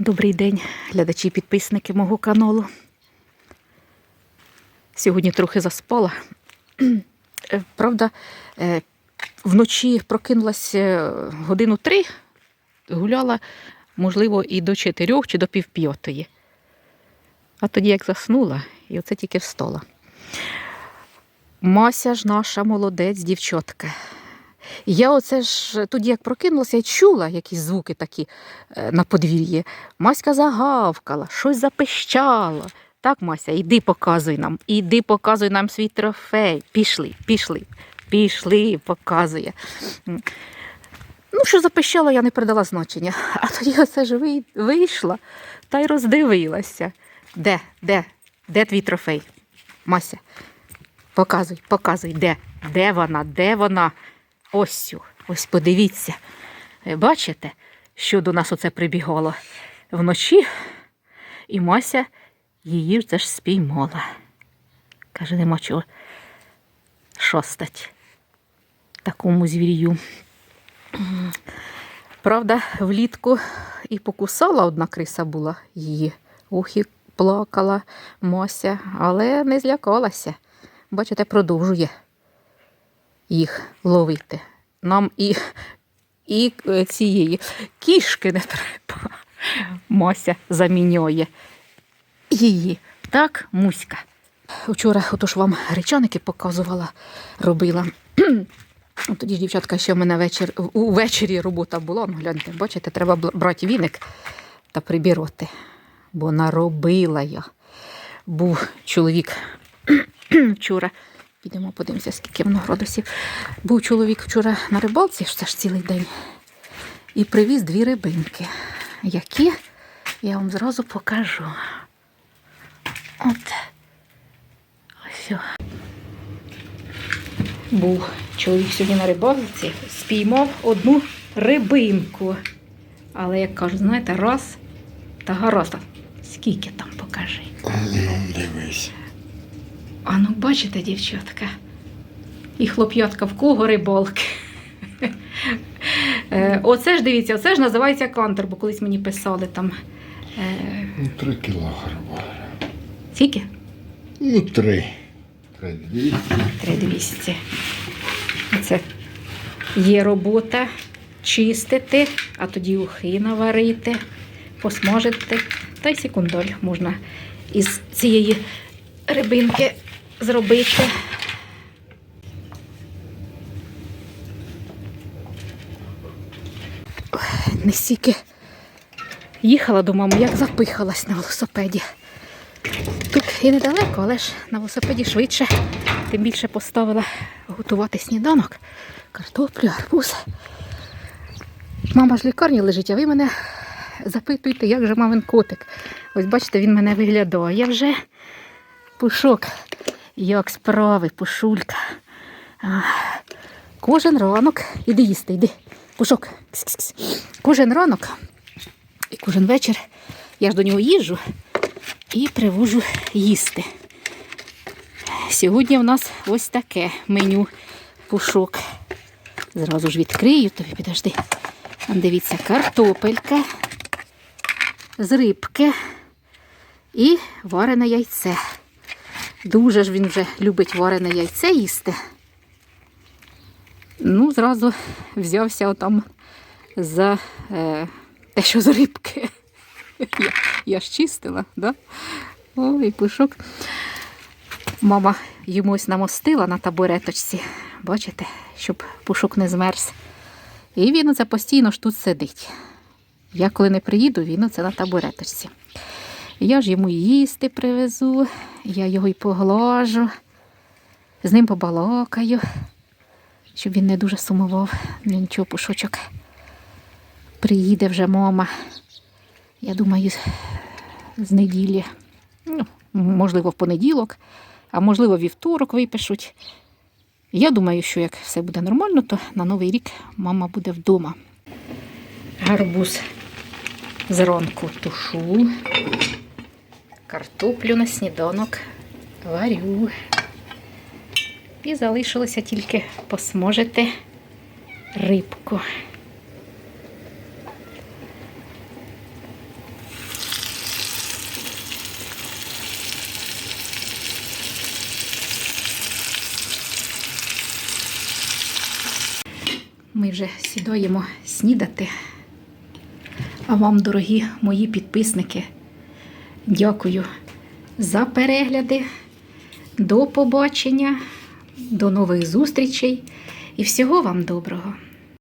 Добрий день, глядачі і підписники мого каналу. Сьогодні трохи заспала. Е, Правда, е, вночі прокинулася е, годину три, гуляла, можливо, і до чотирьох чи до півп'ятої. А тоді як заснула, і оце тільки встала. Мася ж наша молодець, дівчотка. Я оце ж тоді, як прокинулася, я чула якісь звуки такі е, на подвір'ї. Маська загавкала, щось запищала. Так, Мася, іди показуй нам, іди показуй нам свій трофей. Пішли, пішли, пішли, показує. Ну, що запищала, я не придала значення. А тоді оце ж вийшла та й роздивилася. Де, де, де твій трофей? Мася, показуй, показуй, де, де вона, де вона? Ось, ось подивіться. Е, Бачите, що до нас оце прибігало вночі, і Мася її це ж спіймала. Каже, нема чого шостать такому звір'ю. Правда, влітку і покусала одна криса була її. Ох, плакала Мося, але не злякалася. Бачите, продовжує їх ловити. Нам і, і цієї кішки не треба. Мося замінює її. Так, Муська. Вчора отож вам гречаники показувала, робила. Тоді ж, дівчатка, ще в мене вечір, увечері робота була. Ну, гляньте, бачите, треба брати віник та прибірати. Бо наробила я. Був чоловік вчора. Підемо, подивимося, скільки воно градусів. Був чоловік вчора на рибалці, це ж цілий день, і привіз дві рибинки, які я вам зразу покажу. От. Ось. Був чоловік сьогодні на рибалці, спіймав одну рибинку. Але, як кажуть, знаєте, раз та гаразд. Скільки там покажи. Ну, дивись. А ну, бачите, дівчатка. І хлоп'ятка в кого рибалки. Е, Оце ж дивіться, оце ж називається кантер, бо колись мені писали там. е, Ну, три кілограма. Скільки? Ну, три. Три двісті. 3200. Це є робота чистити, а тоді ухи наварити, посмажити. Та й секундоль можна із цієї рибинки зробити. Не стільки їхала до мами, як запихалась на велосипеді. Тут і недалеко, але ж на велосипеді швидше. Тим більше поставила готувати сніданок, картоплю, арбуз. Мама ж в лікарні лежить, а ви мене запитуєте, як же мамин котик. Ось бачите, він мене виглядає. Вже пушок. Як справи, пушулька. Кожен ранок, іди їсти, йди. Пушок. Кс-кс-кс. Кожен ранок і кожен вечір я ж до нього їжджу і привожу їсти. Сьогодні в нас ось таке меню пушок. Зразу ж відкрию тобі, підожди. Дивіться, картопелька з рибки і варене яйце. Дуже ж він вже любить варене яйце їсти. Ну, зразу взявся отам за е, те, що з рибки. Я, я ж чистила, да? Ой, пушок. Мама йому ось намостила на табуреточці, бачите, щоб пушок не змерз. І він оце постійно ж тут сидить. Я коли не приїду, він оце на табуреточці. Я ж йому їсти привезу, я його й поглажу, з ним побалакаю, щоб він не дуже сумував. Нічого, пушочок. Приїде вже мама. Я думаю, з неділі. Ну, можливо, в понеділок, а можливо, вівторок випишуть. Я думаю, що як все буде нормально, то на Новий рік мама буде вдома. Гарбуз зранку тушу, Картоплю на сніданок варю. І залишилося тільки посможити рибку. Ми вже сідаємо снідати. А вам, дорогі мої підписники, дякую за перегляди. До побачення, до нових зустрічей і всього вам доброго!